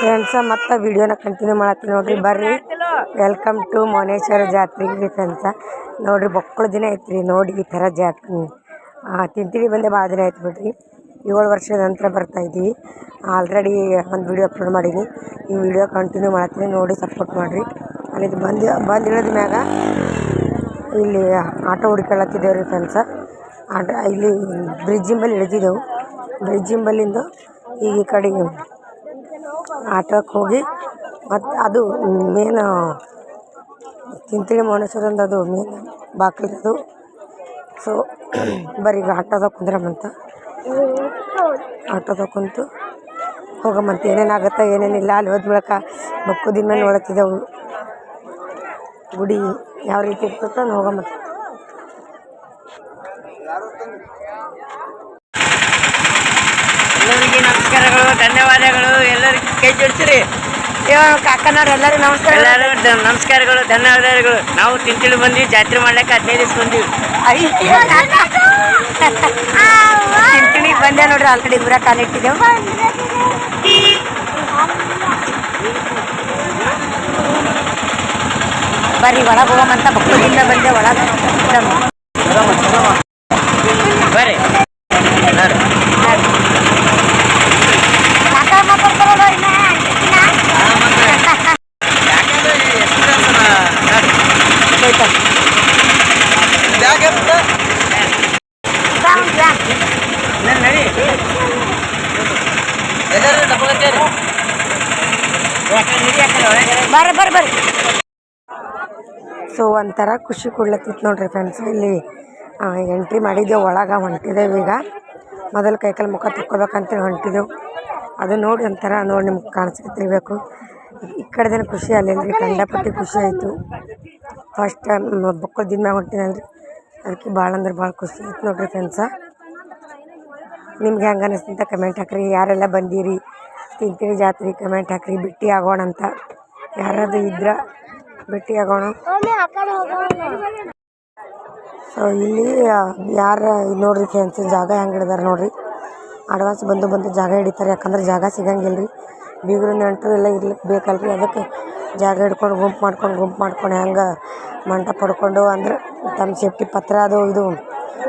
Friends ಮತ್ತೆ ವಿಡಿಯೋನ continue ಮಾಡತ್ತೀನಿ ನೋಡ್ರಿ, ಬರ್ರಿ. ವೆಲ್ಕಮ್ ಟು ಮೌನೇಶ್ವರ ಜಾತ್ರೆಗೆ ಫ್ರೆಂಡ್ಸ ನೋಡ್ರಿ, ಬೊಕ್ಕಳ ದಿನ ಐತ್ರಿ, ನೋಡಿ ಈ ಥರ ಜಾತ್ರೆ. ತಿಂತೀವಿ ಬಂದೆ ಭಾಳ ದಿನ ಆಯ್ತು ಬಿಡ್ರಿ. ಏಳು ವರ್ಷದ ನಂತರ ಬರ್ತಾ ಇದ್ದೀವಿ. ಆಲ್ರೆಡಿ ಒಂದು ವಿಡಿಯೋ ಅಪ್ಲೋಡ್ ಮಾಡೀನಿ. ಈ ವಿಡಿಯೋ ಕಂಟಿನ್ಯೂ ಮಾಡತ್ತೀನಿ, ನೋಡಿ ಸಪೋರ್ಟ್ ಮಾಡಿರಿ. ಅಲ್ಲಿದ್ದು ಬಂದು ಬಂದು ಇಳಿದ ಮ್ಯಾಗ ಇಲ್ಲಿ ಆಟೋ ಹುಡ್ಕೊಳ್ಳತ್ತಿದ್ದೇವೆ ರೀ ಫ್ರೆಂಡ್ಸ ಆಟ, ಇಲ್ಲಿ ಬ್ರಿಡ್ಜಿಂಬಲ್ಲಿ ಇಳಿದಿದ್ದೆವು. ಬ್ರಿಡ್ಜಿನ ಬಲ್ಲಿಂದ ಈಗ ಈ ಕಡೆಗೆ ಆಟೋಕ್ಕೆ ಹೋಗಿ ಮತ್ತು ಅದು ಮೇನ್, ತಿಂತಿಳಿ ಮೌನೇಶ್ವರಂದು ಅದು ಮೇನ್ ಬಾಗಿಲು ಅದು ಸೊ ಬರೀ ಈಗ ಆಟೋದಾಗ ಕುಂದ್ರಮಂತ. ಆಟೋದಾಗ ಕುಂತು ಹೋಗಮಂತ ಏನೇನಾಗುತ್ತೆ, ಏನೇನಿಲ್ಲ, ಅಲ್ಲಿ ಹೋದ ಮೂಲಕ ಬಕ್ಕುದಿನ ಮೇಲೆ ನೋಡತ್ತಿದ್ದೆವು ಗುಡಿ ಯಾವ ರೀತಿ ಇರ್ತೈತೆ ಹೋಗಮಂತ ಎಲ್ಲರಿಗೆ ನಮಸ್ಕಾರಗಳು ಧನ್ಯವಾದಗಳು. ಎಲ್ಲರಿಗೂ ಕೈ ಜೋಡಿಸಿರಿ. ಕಾಕನವ್ರು ಎಲ್ಲರೂ ನಮಸ್ಕಾರ. ಎಲ್ಲರೂ ನಮಸ್ಕಾರಗಳು ಧನ್ಯವಾದಗಳು. ನಾವು ತಿಂತಿಳಿ ಬಂದ್ವಿ ಜಾತ್ರೆ ಮಾಡ್ಲಿಕ್ಕೆ ಹದಿನೈದು ದಿವಸ ಬಂದ್ವಿ. ತಿಂತಿಳಿಗೆ ಬಂದೆ ನೋಡ್ರಿ ಆಲ್ರೆಡಿ ಇಬ್ಬರ ಕಾಲಿಟ್ಟಿದ್ದೆವು ಬರ್ರಿ ಒಳಗೆ ಹೋಗಮಂತ ಬಕ್ಕಳಿಂದ ಬಂದೆ ಒಳಗೆ ಬರ್ರಿ ನಡಿ ಎಲ್ಲರೂ ಡಬ್ಬಗತ್ತೇರಿ ಬರ್ರಿ ಬರ್ರಿ ಬರ್ರಿ. ಸೊ ಒಂಥರ ಖುಷಿ ಕೊಡ್ಲತ್ತಿತ್ತು ನೋಡ್ರಿ ಫ್ರೆಂಡ್ಸ್ ಇಲ್ಲಿ ಎಂಟ್ರಿ ಮಾಡಿದ್ದೆವು ಒಳಗೆ ಹೊಂಟಿದ್ದೇವೆ ಈಗ. ಮೊದಲು ಕೈಕಾಲು ಮುಖ ತಕ್ಕೋಬೇಕಂತೇಳಿ ಹೊಂಟಿದ್ದೆವು ಅದು ನೋಡಿ ಒಂಥರ ನೋಡಿ ನಿಮ್ಗೆ ಕಾಣಿಸ್ಕೊತಿರ್ಬೇಕು ಈ ಕಡೆದೇನು ಖುಷಿ ಅಲ್ಲಿಲ್ರಿ ಕಂಡಪಟ್ಟಿ ಖುಷಿ ಆಯಿತು. ಫಸ್ಟ್ ಟೈಮ್ ಬಕ್ಕಳ ದಿನ ಹೊಂಟಿನಲ್ರಿ ಅದಕ್ಕೆ ಭಾಳ ಅಂದ್ರೆ ಭಾಳ ಖುಷಿ ಆಯ್ತು ನೋಡ್ರಿ ಫ್ರೆಂಡ್ಸ ನಿಮ್ಗೆ ಹೆಂಗೆ ಅನಿಸ್ತು ಅಂತ ಕಮೆಂಟ್ ಹಾಕ್ರಿ. ಯಾರೆಲ್ಲ ಬಂದೀರಿ? ತಿಂತೀನಿ ಜಾತ್ರೆ ಕಮೆಂಟ್ ಹಾಕ್ರಿ ಭೇಟಿ ಆಗೋಣ ಅಂತ. ಯಾರಾದ್ರು ಇದ್ರೆ ಭೇಟಿ ಆಗೋಣ. ಸೊ ಇಲ್ಲಿ ಯಾರು ನೋಡ್ರಿ ಫ್ರೆಂಡ್ಸ್ ಜಾಗ ಹೆಂಗೆ ಹಿಡಿದಾರೆ ನೋಡ್ರಿ. ಅಡ್ವಾನ್ಸ್ ಬಂದು ಬಂದು ಜಾಗ ಹಿಡಿತಾರೆ, ಯಾಕಂದ್ರೆ ಜಾಗ ಸಿಗಂಗಿಲ್ಲ ಬೀಗರು ನೆಂಟರು ಎಲ್ಲ ಇರ್ಲಿಕ್ಕೆ ಬೇಕಲ್ರಿ, ಅದಕ್ಕೆ ಜಾಗ ಹಿಡ್ಕೊಂಡು ಗುಂಪು ಮಾಡ್ಕೊಂಡು ಗುಂಪು ಮಾಡ್ಕೊಂಡು ಹೆಂಗೆ ಮಂಟಪ ಪಡ್ಕೊಂಡು ಅಂದ್ರೆ ತಮ್ಮ ಸೇಫ್ಟಿ ಪತ್ರ ಅದು ಇದು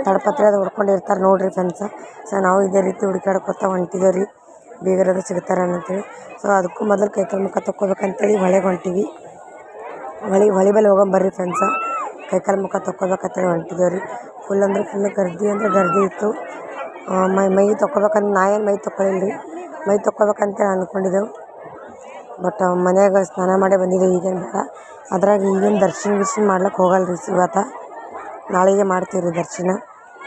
ತಡಪತ್ರ ಅದು ಹುಡ್ಕೊಂಡು ಇರ್ತಾರೆ ನೋಡ್ರಿ ಫ್ರೆಂಡ್ಸ್ ಸೊ ನಾವು ಇದೇ ರೀತಿ ಹುಡುಕಾಡ್ಕೊತ ಹೊಂಟಿದ್ದೇವೆ ಬೀಗರದು ಸಿಗ್ತಾರೆ ಅಂತೇಳಿ ಸೊ ಅದಕ್ಕೂ ಮೊದಲು ಕೈಕಾಲು ಮುಖ ತೊಕ್ಕೊಬೇಕಂತೇಳಿ ಹೊಳೆಗೆ ಹೊಂಟೀವಿ. ಹೊಳೆ ಹೊಳೆ ಹೋಗೋಣ ಬರ್ರಿ ಫ್ರೆಂಡ್ಸ ಕೈಕಾಲು ಮುಖ ತೊಕ್ಕೋಬೇಕಂತೇಳಿ ಹೊಂಟಿದ್ದೇವೆ ರೀ. ಫುಲ್ ಅಂದ್ರೆ ಫುಲ್ ಗರ್ದಿ ಅಂದ್ರೆ ಗರ್ದಿ ಇತ್ತು. ಮೈ ಮೈ ತೊಕ್ಕೋಬೇಕಂತ, ನಾ ಏನು ಮೈ ತಕ್ಕೊಳ್ಳಿಲ್ಲ ರೀ ಮೈ ತೊಕ್ಕೋಬೇಕಂತೇಳಿ ಅಂದ್ಕೊಂಡಿದ್ದೆವು ಬಟ್ ಮನೆಯಾಗ ಸ್ನಾನ ಮಾಡಿ ಬಂದಿದ್ದೆವು, ಈಗೇನು ಬೇಡ. ಅದ್ರಾಗ ಈಗೇನು ದರ್ಶನ ಗಿರ್ಶನ ಮಾಡ್ಲಿಕ್ಕೆ ಹೋಗಲ್ಲ ರೀ ಇವತ್ತು ನಾಳೆಗೆ ಮಾಡ್ತೀವಿ ರೀ ದರ್ಶನ.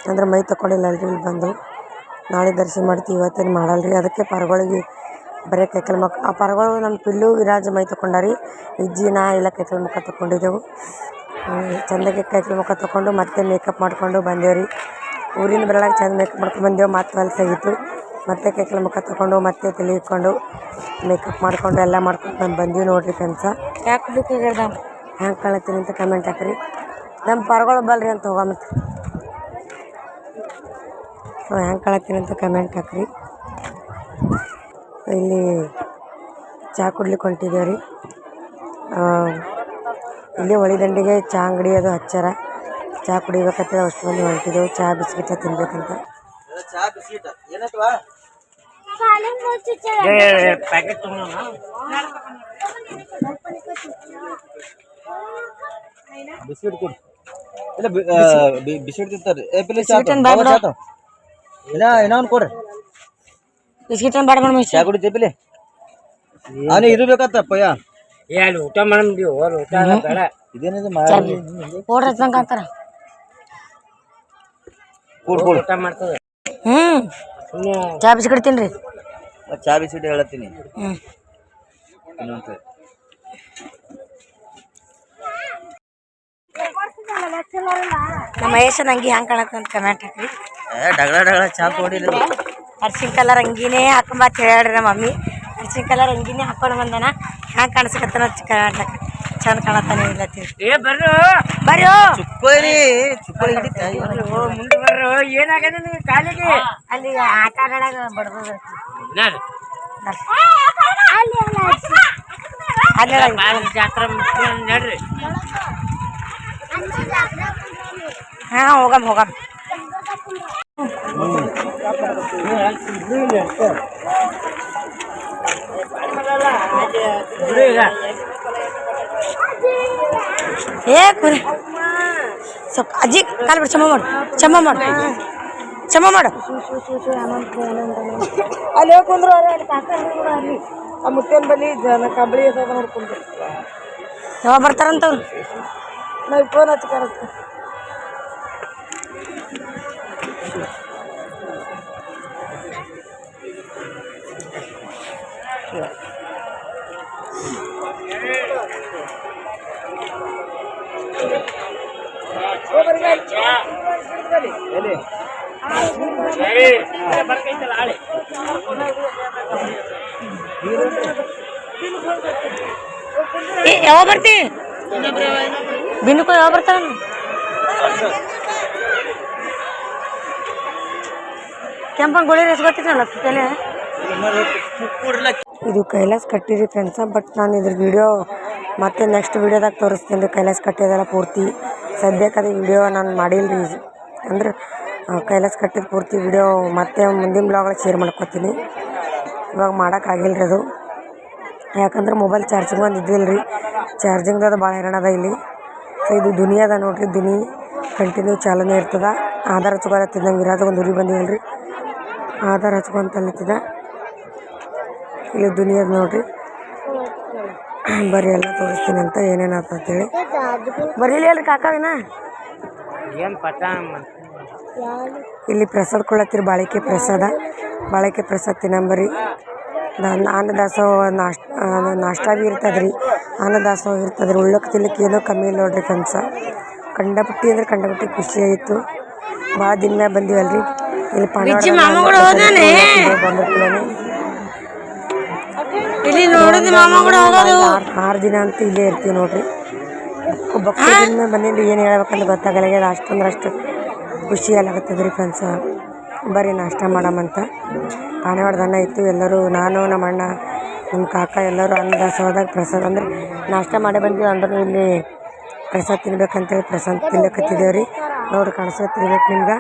ಅಂದ್ರೆ ಮೈ ತೊಕೊಳ್ಳಿಲ್ಲ ಅಲ್ರಿ ಇಲ್ಲಿ ಬಂದು. ನಾಳೆ ದರ್ಶನ ಮಾಡ್ತೀವಿ ಇವತ್ತೇನು ಮಾಡಲ್ಲ ರೀ ಅದಕ್ಕೆ ಪರಗೊಳಿಗೆ ಬರೀ ಕೈಕಲ್ ಮುಖ ಆ ಪರಗಳು ನಮ್ಮ ಪಿಲ್ಲು ವಿರಾಜ್ ಮೈ ತಗೊಂಡಾರಿ ಇಜ್ಜಿ ನಾ ಎಲ್ಲ ಕೈಕಾಲು ಮುಖ ತಗೊಂಡಿದ್ದೆವು ಚಂದಕ್ಕೆ ಕೈಕಲ್ ಮುಖ ತಗೊಂಡು ಮತ್ತೆ ಮೇಕಪ್ ಮಾಡಿಕೊಂಡು ಬಂದೇವು ರೀ ಊರಿನ ಬರಲಾಗ ಚಂದ ಮೇಕಪ್ ಮಾಡ್ಕೊಂಡು ಬಂದೆವು ಮತ್ತೆ ಹೊಲಸಾಗಿತ್ತು ಮತ್ತೆ ಕೈಕಲ್ ಮುಖ ತಗೊಂಡು ಮತ್ತೆ ತಲೆ ಇಟ್ಕೊಂಡು ಮೇಕಪ್ ಮಾಡ್ಕೊಂಡು ಎಲ್ಲ ಮಾಡ್ಕೊಂಡು ಬಂದು ಬಂದೀವಿ ನೋಡ್ರಿ ಫ್ರೆಂಡ್ಸ ಯಾಕೆ ಬೇಕಾಗ್ಯದ ಕಾಣತ್ತೀನಿ ಅಂತ ಕಮೆಂಟ್ ಹಾಕ್ರಿ. ನಮ್ಮ ಪರಗಳು ಬಲ್ರಿ ಅಂತ ಹೋಗಮತ್ತ ಸೊ ಹ್ಯಾಂಗೆ ಅಂತ ಕಮೆಂಟ್ ಹಾಕ್ರಿ. ಇಲ್ಲಿ ಚಹಾ ಕುಡ್ಲಿಕ್ಕೆ ಹೊಂಟಿದ್ದೇವೆ ರೀ ಇಲ್ಲಿ ಹೊಳಿ ದಂಡಿಗೆ ಚಹಾ ಅಂಗಡಿ ಅದು ಹಚ್ಚಾರ. ಚಹಾ ಕುಡಿಬೇಕಂತ ಅಷ್ಟು ಮಂದಿ ಹೊಂಟಿದ್ದೆವು ಚಹಾ ಬಿಸ್ಕಿಟ ತಿನ್ಬೇಕಂತ. ಚಾ ಬಿಸ್ಕಿಟ್ ಏನತ್ವಾ ಪ್ಯಾಕೆಟ್ ತಗೊಂಡ ಬಿಸ್ಕಿಟ್ ಕೊಡಿ. ಇಲ್ಲ ಬಿಸ್ಕಿಟ್ ತಿಂತಾರ್ರಿ ಇನ್ನ ಇನ್ನೂ ಒಂದು ಕೊಡ್ರಿ. ಬಿಸ್ಕಿಟ್ ಬೇಡ ಮೇಡಮ್ ಚಾ ಇದು ಬೇಕತ್ತ ಪಯ್ಯ ಅಲ್ಲಿ ಊಟ ಮಾಡಂದಿವಿ ಹೋರ್ ಊಟ ಎಲ್ಲ ಬೇಡ. ಇದೇನಿದು ಮಾಡಿ ಓಡ್ರ ತಂಗ ಅಂತಾರ ಕೂಡ್ ಕೂಡ್. ಊಟ ಮಾಡ್ತದ. ಹ್ಮ್. ಚಾ ಬಿಸ್ಕಿಟ್ ತಿನ್ರಿ. ಮತ್ತ್ ಚಾ ಬಿಸ್ಕಿಟ್ ಹೇಳತ್ತೀನಿ. ಹ್ಮ್. ಇನ್ನೊಂದು ನಮ್ಮ ಮಹೇಶನ ಅಂಗಿ ಹ್ಯಾಂಗೆ ಕಾಣತ್ತಂತ ಅಂತ ಕಮೆಂಟ್ ಹಾಕ್ರಿ ಡಗಳ ಡಗಳ ಚಾ ಕೊಡಿಲ್ಲ ಅರ್ಶಿನ ಕಲರ್ ಅಂಗಿನೇ ಹಾಕೊಂಬತ್ ಹೇಳ್ರಿ ನಮ್ಮ ಮಮ್ಮಿ. ಅರ್ಶಿನ ಕಲರ್ ಅಂಗಿನೇ ಹಾಕೊಂಡು ಬಂದನ. ಹ್ಯಾಂಗೆ ಕಾಣಿಸ್ಕತ್ತಾನ ಕರ್ನಾಟಕ ಚಂದ ಕಾಣತ್ತಾನೆ ಇಲ್ಲ ಏ ಬರ್ರು. ಬರ್ರಿ. ಚುಕ್ಕೋರಿ ಚುಕ್ಕೋರಿ ಮುಂದೆ ಬರ್ರು. ಏನಾಗದ ನಿಮ್ಗೆ ಕಾಲಿಗೆ? ಅಲ್ಲಿ ಆಟ ಆಡಾಗ ಬಡ್ದು ನಾನ್ ಅಲ್ಲಿ ಜಾತ್ರೆ ನಡ್ರಿ. ಹಾಂ ಹೋಗಮ್ ಹೋಗಮ್. ಏ ಕುರಿ. ಸ್ವಲ್ಪ ಅಜ್ಜಿ ಕಾಲು ಬಿಡು ಚಮ್ಮ ಮಾಡು ಚಮ್ಮ ಮಾಡು. ಚಮ್ಮ ಮಾಡು. ಅಲ್ಲಿ ಕುಂದ್ರು ಆ ಮುತ್ತೇನ್ ಬಲಿ ಜನ ಕಬಳಿ ಅದ ನೋಡ್ಕೊಂಡು ಯಾವಾಗ ಬರ್ತಾರಂತವ್ರು ನಾವು ಫೋನ್ ಏ ಯಾವಾಗ ಬರ್ತಿ? ಬಿನ್ನುಕ ಯಾವಾಗ ಬರ್ತಾನ? ಕೆಂಪನ್ ಗೋಳಿ ರೇಸ್ ಇದು ಕೈಲಾಸ್ ಕಟ್ಟಿರಿ ಫ್ರೆಂಡ್ಸ ಬಟ್ ನಾನು ಇದ್ರ ವಿಡಿಯೋ ಮತ್ತೆ ನೆಕ್ಸ್ಟ್ ವಿಡಿಯೋದಾಗ ತೋರಿಸ್ತೀನಿ ಕೈಲಾಸ್ ಕಟ್ಟಿದೆಲ್ಲ ಪೂರ್ತಿ. ಸದ್ಯಕ್ಕೆ ಅದು ವಿಡಿಯೋ ನಾನು ಮಾಡಿಲ್ಲ ರೀ ಅಂದ್ರೆ ಕೈಲಾಸ ಕಟ್ಟಿದ ಪೂರ್ತಿ ವಿಡಿಯೋ ಮತ್ತೆ ಮುಂದಿನ ಬ್ಲಾಗಲ್ಲಿ ಶೇರ್ ಮಾಡ್ಕೊತೀನಿ. ಇವಾಗ ಮಾಡೋಕ್ಕಾಗಿಲ್ಲ ರೀ ಅದು. ಯಾಕಂದ್ರೆ ಮೊಬೈಲ್ ಚಾರ್ಜಿಂಗ್ ಒಂದು ಇದ್ದಿಲ್ಲ ರೀ ಚಾರ್ಜಿಂಗ್ ಅದು ಭಾಳ ಹೈರಾಣ ಅದ ಇಲ್ಲಿ. ಸೊ ಇದು ದುನಿ ಅದ ನೋಡ್ರಿ ದುನಿ. ಕಂಟಿನ್ಯೂ ಚಾಲನೆ ಇರ್ತದೆ. ಆಧಾರ್ ಹಚ್ಕೊಳತ್ತಿದ್ದ ತಿಂದಂಗೆ ಇರೋದು ಒಂದು ಉರಿ ಬಂದಿಲ್ಲ ರೀ ಆಧಾರ್ ಹಚ್ಕೊಂತಲ್ಲತ್ತಿದ ಇಲ್ಲಿ ದುನಿ ಅದ ನೋಡ್ರಿ. ಬರ್ರಿ ಎಲ್ಲ ತೋರಿಸ್ತೀನಿ ಅಂತ ಏನೇನು ಆತ ಅಂತೇಳಿ ಬರೀಲಿ ಅಲ್ರಿ ಕಾಕಾವಿನ ಇಲ್ಲಿ ಪ್ರಸಾದ ಕೊಡತ್ತೀರಿ ಬಾಳಿಕೆ ಪ್ರಸಾದ. ಬಾಳಿಕೆ ಪ್ರಸಾದ ತಿನ್ನಂಬರಿ ದಾನ ಅನ್ನದಾಸೋಹ ನಾಷ್ಟ ನಾಷ್ಟ ಭೀ ಇರ್ತದೆ ರೀ ಅನ್ನದಾಸೋಹ ಇರ್ತದೆ ರೀ ಉಳ್ಳಕ್ಕೆ ತಿನ್ಲಿಕ್ಕೆ ಏನೂ ಕಮ್ಮಿ ಇಲ್ಲ ನೋಡಿರಿ ಫ್ರೆಂಡ್ಸ ಕಂಡಪಟ್ಟಿ ಅಂದ್ರೆ ಕಂಡಪಟ್ಟಿ ಖುಷಿ ಆಯಿತು. ಭಾಳ ದಿನ ಬಂದೀವಲ್ರಿ. ಇಲ್ಲಿ ಬಂದಿರ್ತೀನಿ ಇಲ್ಲಿ ನೋಡಿದ್ ಮಾಮ ಕೂಡ ಹೋಗೋದು. ಆರು ದಿನ ಅಂತ ಇಲ್ಲೇ ಇರ್ತೀವಿ ನೋಡ್ರಿ. ಭಕ್ತದಿಂದ ಬಂದಿದ್ದು ಏನು ಹೇಳ್ಬೇಕಂತ ಗೊತ್ತಾಗಲ್ಲ. ಅಷ್ಟಂದ್ರೆ ಅಷ್ಟು ಖುಷಿ ಆಗತ್ತದ ರೀ ಫ್ರೆಂಡ್ಸ ಬರ್ರಿ ನಾಷ್ಟ ಮಾಡಮಂತ ಪಾನೆವಾಡ್ದ ಅನ್ನ ಇತ್ತು. ಎಲ್ಲರೂ, ನಾನು, ನಮ್ಮ ಅಣ್ಣ, ನಮ್ಮ ಕಾಕ, ಎಲ್ಲರೂ ಅನ್ನದಾಸೋಹದಾಗ ಪ್ರಸಾದ. ಅಂದರೆ ನಾಷ್ಟ ಮಾಡಿ ಬಂದೀವಿ. ಅಂದ್ರೂ ಇಲ್ಲಿ ಪ್ರಸಾದ ತಿನ್ಬೇಕಂತೇಳಿ ಪ್ರಸಾದ ತಿನ್ಲಕತ್ತಿದ್ದೇವೆ ರೀ. ನೋಡಿ ಕಾಣಿಸ್ತಿರ್ಬೇಕು ನಿಮ್ಗೆ.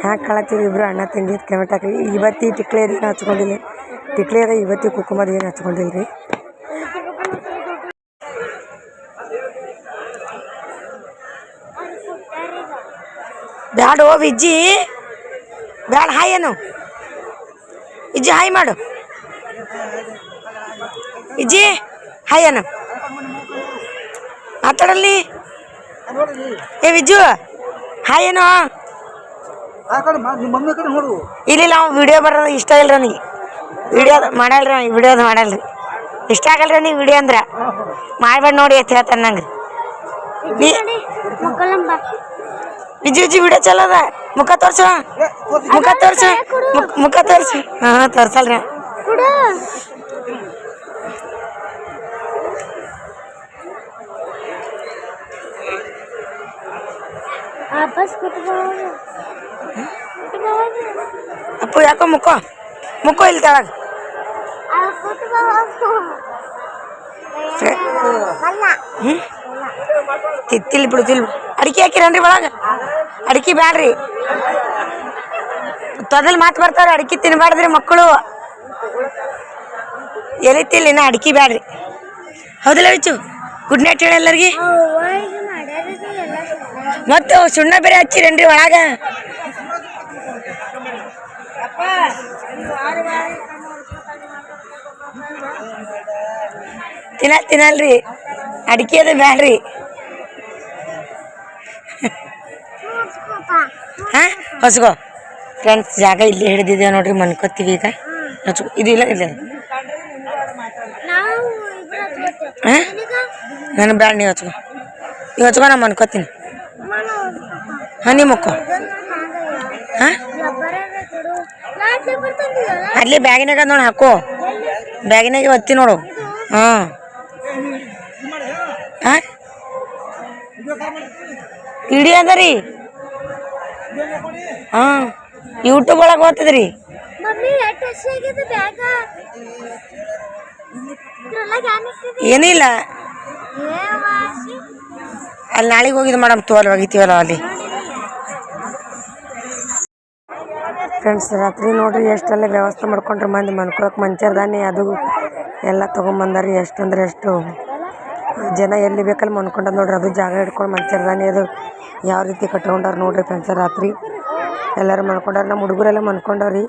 ಹ್ಯಾಂಗೆ ಕಾಣತ್ತೀವಿ ಇಬ್ಬರು ಅಣ್ಣ ತಂಗಿ ಕೆಮಟಾಕ ಇವತ್ತಿ ಟಿಕ್ಲೆ ಏನು ಹಚ್ಕೊಂಡಿಲ್ಲ ಟಿಕ್ಲಿ ಅದ, ಇವತ್ತಿ ಕುಕುಮದ ಏನು ಹಚ್ಕೊಂಡಿಲ್ಲ ರೀ. ಬ್ಯಾಡೋ ವಿಜ್ಜಿ. ಬ್ಯಾಡ, ಹಾಯ್ ಏನು ಇಜ್ಜಿ, ಹಾಯ್ ಮಾಡು. ಇಜ್ಜಿ, ಹಾಯ್ ಏನು ಮಾತಾಡಲ್ಲಿ. ಏ, ವಿಜ್ಜು, ಹಾಯ್ ಏನು ಇಲ್ಲ ಅವ್ನು ವಿಡಿಯೋ ಬರೋದು ಇಷ್ಟ ಇಲ್ಲ ನನಗೆ ವಿಡಿಯೋ ಮಾಡಲ್ರಿ ವಿಡಿಯೋದು ಮಾಡಲ್ರಿ. ಇಷ್ಟ ಆಗಲ್ರಿ ನೀವು ವಿಡಿಯೋ ಅಂದ್ರೆ. ಮಾಡ್ಬೇಡ ನೋಡಿ ಅಂತ ಹೇಳ್ತಾನೆ ನಂಗೆ. ವಿಜಿ ವಿಜಿ ವಿಡಿಯೋ ಚಲೋ ಅದ. ಮುಖ ತೋರ್ಸ. ಮುಖ ತೋರ್ಸ. ಮುಖ- ಮುಖ ತೋರ್ಸ. ಹಾ ತೋರ್ಸಲ್ರಿ. ಅಪ್ಪು ಯಾಕೋ ಮುಖ? ಮುಖ ಇಲ್ಲಿ ತೆಳಗ. ಹ್ಮ್? ತಿತ್ತಿಲ್ ಬಿಡು ತಿಲ್ ಅಡಿಕೆ ಹಾಕಿರೇನ್ರಿ ಒಳಗ? ಅಡಿಕೆ ಬ್ಯಾಡ್ರಿ. ತೊದಲ್ ಮಾತು ಬರ್ತಾರ ಅಡಿಕೆ ತಿನ್ಬಾರ್ದ್ರಿ ಮಕ್ಕಳು. ಎಲಿತಿಲ್ಲ ಇನ್ನ ಅಡಿಕೆ ಬ್ಯಾಡ್ರಿ. ಹೌದಲ್ಲ ವಿಚು ಗುಡ್ ನೈಟ್ ಹೇಳಿ ಎಲ್ಲರಿಗೆ. ಮತ್ತು ಸುಣ್ಣ ಬೇರೆ ಹಚ್ಚಿರೇನ್ರಿ ಒಳಗ? ತಿನ್ನ, ತಿನ್ನಲ್ರಿ. ಅಡಿಕೆ ಅದು ಬ್ಯಾಡ್ರಿ. ಹಾ ಫ್ರೆಂಡ್ಸ್ ಜಾಗ ಇಲ್ಲಿ ಹಿಡಿದಿದ್ದೇವೆ ನೋಡ್ರಿ ಮನ್ಕೋತೀವಿ ಈಗ. ಹಚ್ಕೊ ಇದು ಇಲ್ಲ ಇಲ್ಲ. ಹಾ ನಾನು ಬ್ಯಾಡ ನೀವು ಹಚ್ಕೊ ನೀವು ಹಚ್ಕೊ ನಾ ಮನ್ಕೋತೀನಿ. ಹಾಂ ನೀವು ಮಕ್ಕೋ. ಹಾಂ? ಅಲ್ಲಿ ಬ್ಯಾಗಿನಾಗ ನೋಡಿ ಹಾಕೋ. ಬ್ಯಾಗಿನಾಗೆ ಒತ್ತಿ ನೋಡು. ಹಾಂ. ಹಾಂ ಇಡಿ ಅದ ರೀ ಹಾಂ. ಯೂಟ್ಯೂಬ್ ಒಳಗೆ ಓದ್ತಿದ್ರಿ ಏನಿಲ್ಲ ಅಲ್ಲಿ ನಾಳೆಗೆ ಹೋಗಿದ್ದು ಮೇಡಮ್ ತೋಲ್ ಹೋಗಿತ್ತೀವಲ್ಲ ಒಗಿತೀವಲ್ಲ ಅಲ್ಲಿ. ಫ್ರೆಂಡ್ಸ್ ರಾತ್ರಿ ನೋಡ್ರಿ ಎಷ್ಟೆಲ್ಲ ವ್ಯವಸ್ಥೆ ಮಾಡ್ಕೊಂಡ್ರೆ ಮಂದಿ ಮನ್ಕೊಳಕ್ಕೆ ಮಂಚರ್ದಾನೆ ಅದು ಎಲ್ಲ ತೊಗೊಂಬಂದಾರಿ ಎಷ್ಟಂದ್ರೆ ಎಷ್ಟು. ಜನ ಎಲ್ಲಿ ಬೇಕಲ್ಲಿ ಮನ್ಕೊಂಡ ನೋಡ್ರಿ, ಅದು ಜಾಗ ಹಿಡ್ಕೊಂಡು ಮಂಚರ್ದಾನೆ ಅದು ಯಾವ ರೀತಿ ಕಟ್ಕೊಂಡಾರ ನೋಡ್ರಿ ಫ್ರೆಂಡ್ಸ್ ರಾತ್ರಿ. ಎಲ್ಲರೂ ಮನ್ಕೊಂಡಾರ ನಮ್ಮ ಹುಡುಗರೆಲ್ಲ ಮನ್ಕೊಂಡವ್ರಿ.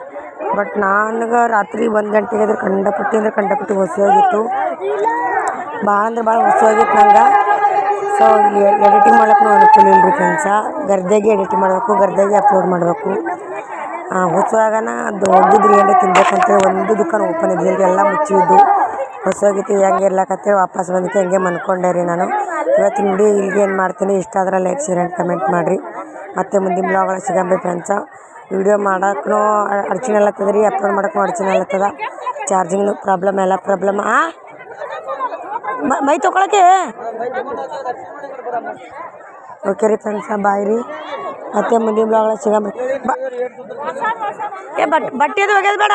ಬಟ್ ನನಗೆ ರಾತ್ರಿ ಒಂದು ಗಂಟೆಗೆ ಅದ್ರ ಕಂಡಪಟ್ಟಿ ಅಂದ್ರೆ ಕಂಡಪಟ್ಟಿ ಹೊಸವಾಗಿತ್ತು ಭಾಳ ಅಂದ್ರೆ ಭಾಳ ಹೊಸವಾಗಿತ್ತು ನಂಗೆ. ಸೊ ಎಡಿಟಿಂಗ್ ಮಾಡೋಕ್ಕೂ ಅನುಕೂಲ ಇಲ್ರಿ ಫ್ರೆಂಡ್ಸ ಗರ್ದೆಗೆ ಎಡಿಟಿಂಗ್ ಮಾಡಬೇಕು, ಗರ್ದೆಗೆ ಅಪ್ಲೋಡ್ ಮಾಡಬೇಕು. ಹೊಸವಾಗನ ಅದು ಹೋಗಿದ್ರಿ ಏನೇ ತಿನ್ಬೇಕಂತೇಳಿ, ಒಂದು ದುಕಾನ್ ಓಪನ್ ಇದ್ದಿಲ್ಲ ಎಲ್ಲ ಮುಚ್ಚಿದ್ದು. ಹೊಸೋಗಿತ್ತು ಹೆಂಗೆ ಇರ್ಲಕತ್ತಿ ವಾಪಸ್ ಬಂದಿತ್ತು ಹಂಗೆ ಮನ್ಕೊಂಡೆ ರೀ ನಾನು. ಇವತ್ತು ನೋಡಿ ಇಲ್ಲಿಗೆ ಏನು ಮಾಡ್ತೀನಿ, ಇಷ್ಟ ಆದ್ರೆ ಲೈಕ್ ಶೇರ್ ಆ್ಯಂಡ್ ಕಮೆಂಟ್ ಮಾಡಿರಿ. ಮತ್ತು ಮುಂದಿನ ಬ್ಲಾಗಳ ಸಿಗಂಬಿ ಫ್ರೆಂಡ್ಸ ವಿಡಿಯೋ ಮಾಡೋಕ್ಕೂ ಅರ್ಚನೆ ಅಲ್ಲತ್ತದ ರೀ ಅಪ್ಲೋಡ್ ಮಾಡೋಕ್ಕೂ ಅಡ್ಚಣೆ ಅಲ್ಲತ್ತದ ಚಾರ್ಜಿಂಗ್ ಪ್ರಾಬ್ಲಮ್ ಎಲ್ಲ ಪ್ರಾಬ್ಲಮ್ ಆ? ಮ- ತೊಗೊಳಕ್ಕೆ? ಓಕೆ ರೀ ಫ್ರೆಂಡ್ಸ ಬಾಯ್ ರೀ. ಮತ್ತೆ ಮುಂದಿನ ಬ್ಲಾಗ್ ಸಿಗಂಬಿ ಏ, ಬಟ್ ಬಟ್ಟೆ ಅದು ಬೇಡ.